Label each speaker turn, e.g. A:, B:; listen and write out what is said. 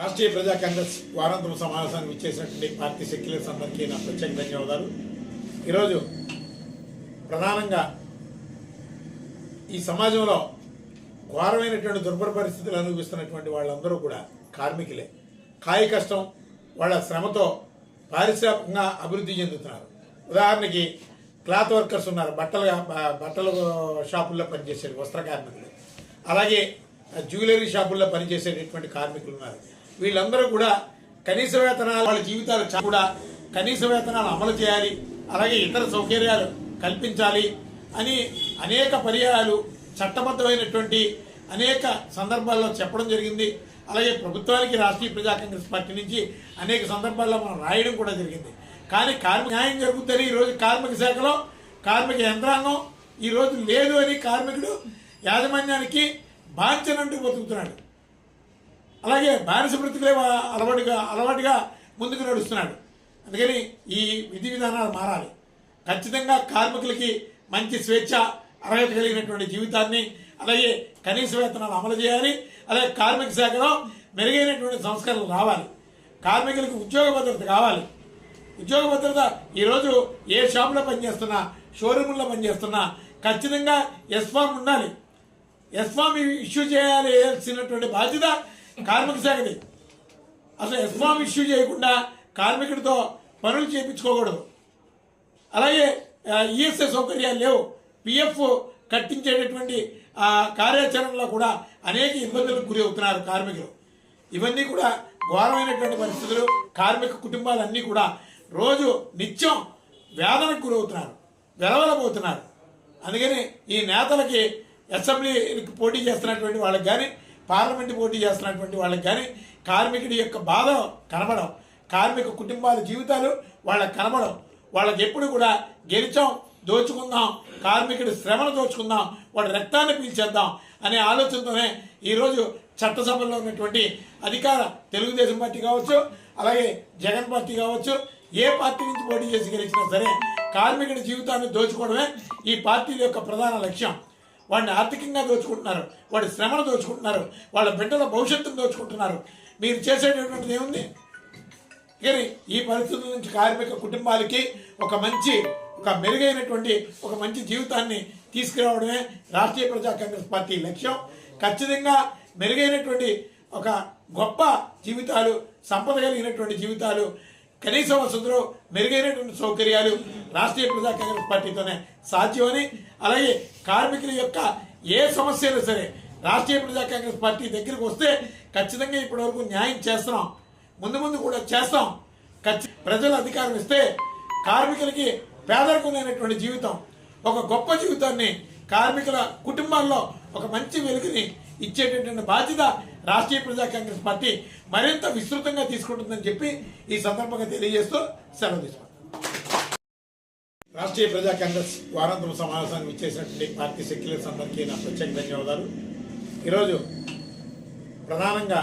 A: రాష్ట్రీయ ప్రజా కాంగ్రెస్ వారాంతరం సమావేశానికి ఇచ్చేసినటువంటి పార్టీ సెక్యులర్స్ అందరికీ నా ప్రత్యేక ధన్యవాదాలు. ఈరోజు ప్రధానంగా ఈ సమాజంలో ఘోరమైనటువంటి దుర్భర పరిస్థితులు అనుభవిస్తున్నటువంటి వాళ్ళందరూ కూడా కార్మికులే. కాయ కష్టం వాళ్ళ శ్రమతో పారిశ్రామికంగా అభివృద్ధి చెందుతున్నారు. ఉదాహరణకి క్లాత్ వర్కర్స్ ఉన్నారు బట్టల బట్టల షాపుల్లో పనిచేసే వస్త్ర కార్మికులు. అలాగే జ్యువెలరీ షాపుల్లో పనిచేసేటటువంటి కార్మికులు ఉన్నారు. వీళ్ళందరూ కూడా కనీస వేతనాలు వాళ్ళ జీవితాలు కూడా కనీస వేతనాలు అమలు చేయాలి అలాగే ఇతర సౌకర్యాలు కల్పించాలి అని అనేక పర్యాయాలు చట్టబద్ధమైనటువంటి అనేక సందర్భాల్లో చెప్పడం జరిగింది. అలాగే ప్రభుత్వానికి రాష్ట్రీయ ప్రజా కాంగ్రెస్ పార్టీ నుంచి అనేక సందర్భాల్లో మనం రాయడం కూడా జరిగింది. కానీ కార్మిక న్యాయం జరుగుతుందని ఈరోజు కార్మిక శాఖలో కార్మిక యంత్రాంగం ఈరోజు లేదు అని కార్మికుడు యాజమాన్యానికి బాధ్యనంటూ బతుకుతున్నాడు. అలాగే బానిస బ్రతుకులే అలవాటుగా అలవాటుగా ముందుకు నడుస్తున్నాడు. అందుకని ఈ విధి విధానాలు మారాలి. ఖచ్చితంగా కార్మికులకి మంచి స్వేచ్ఛ అర్హత కలిగినటువంటి జీవితాన్ని అలాగే కనీస వేతనాలు అమలు చేయాలి అలాగే కార్మిక శాఖలో మెరుగైనటువంటి సంస్కరణలు రావాలి. కార్మికులకు ఉద్యోగ భద్రత కావాలి. ఉద్యోగ భద్రత ఈరోజు ఏ షాపులో పనిచేస్తున్నా షోరూముల్లో పనిచేస్తున్నా ఖచ్చితంగా ఎస్ఫామ్ ఉండాలి. ఎస్ఫామ్ ఇష్యూ చేయాల్సినటువంటి బాధ్యత కార్మిక శాఖది అసలు ఎస్ఫామ్ ఇష్యూ చేయకుండా కార్మికుడితో పనులు చేయించుకోకూడదు. అలాగే ఈఎస్ఐ సౌకర్యాలు లేవు. పిఎఫ్ కట్టించేటటువంటి ఆ, కార్యాచరణలో కూడా అనేక ఇబ్బందులకు గురి అవుతున్నారు కార్మికులు. ఇవన్నీ కూడా ఘోరమైనటువంటి పరిస్థితులు. కార్మిక కుటుంబాలన్నీ కూడా రోజు నిత్యం వేదనకు గురవుతున్నారు. వెలవలబోతున్నారు. అందుకని ఈ నేతలకి అసెంబ్లీకి పోటీ చేస్తున్నటువంటి వాళ్ళకి కానీ పార్లమెంట్ పోటీ చేస్తున్నటువంటి వాళ్ళకి కానీ కార్మికుడి యొక్క బాధ కనబడం కార్మిక కుటుంబాల జీవితాలు వాళ్ళకి కనబడం వాళ్ళకి ఎప్పుడు కూడా గెలిచాం దోచుకుందాం కార్మికుడి శ్రమను దోచుకుందాం వాడి రక్తాన్ని పీల్చేద్దాం అనే ఆలోచనతోనే ఈరోజు చట్టసభలో ఉన్నటువంటి అధికార తెలుగుదేశం పార్టీ కావచ్చు అలాగే జగన్ పార్టీ కావచ్చు ఏ పార్టీ నుంచి పోటీ చేసి గెలిచినా సరే కార్మికుడి జీవితాన్ని దోచుకోవడమే ఈ పార్టీల యొక్క ప్రధాన లక్ష్యం. వాడిని ఆర్థికంగా దోచుకుంటున్నారు వాడి శ్రమను దోచుకుంటున్నారు వాళ్ళ బిడ్డల భవిష్యత్తును దోచుకుంటున్నారు. మీరు చేసేటటువంటిది ఏముంది? కానీ ఈ పరిస్థితుల నుంచి కార్మిక కుటుంబాలకి ఒక మంచి ఒక మెరుగైనటువంటి ఒక మంచి జీవితాన్ని తీసుకురావడమే రాష్ట్రీయ ప్రజా కాంగ్రెస్ పార్టీ లక్ష్యం. ఖచ్చితంగా మెరుగైనటువంటి ఒక గొప్ప జీవితాలు సంపద కలిగినటువంటి జీవితాలు కనీస వసతులు మెరుగైనటువంటి సౌకర్యాలు రాష్ట్రీయ ప్రజా కాంగ్రెస్ పార్టీతోనే సాధ్యమని అలాగే కార్మికుల యొక్క ఏ సమస్యలు సరే రాష్ట్రీయ ప్రజా కాంగ్రెస్ పార్టీ దగ్గరికి వస్తే ఖచ్చితంగా ఇప్పటివరకు న్యాయం చేస్తున్నాం. ముందు ముందు కూడా చేస్తాం. ఖచ్చి ప్రజలు అధికారం ఇస్తే కార్మికులకి పేదరికమైనటువంటి జీవితం ఒక గొప్ప జీవితాన్ని కార్మికుల కుటుంబాల్లో ఒక మంచి వెలుగుని ఇచ్చేటటువంటి బాధ్యత రాష్ట్రీయ ప్రజా కాంగ్రెస్ పార్టీ మరింత విస్తృతంగా తీసుకుంటుందని చెప్పి ఈ సందర్భంగా తెలియజేస్తూ సెలవు తీసుకుంటాం రాష్ట్రీయ ప్రజా కాంగ్రెస్ వారాంతం సమావేశానికి ఇచ్చేసినటువంటి పార్టీ సెక్యులర్స్ అందరికీ నా ప్రత్యేక ధన్యవాదాలు. ఈరోజు ప్రధానంగా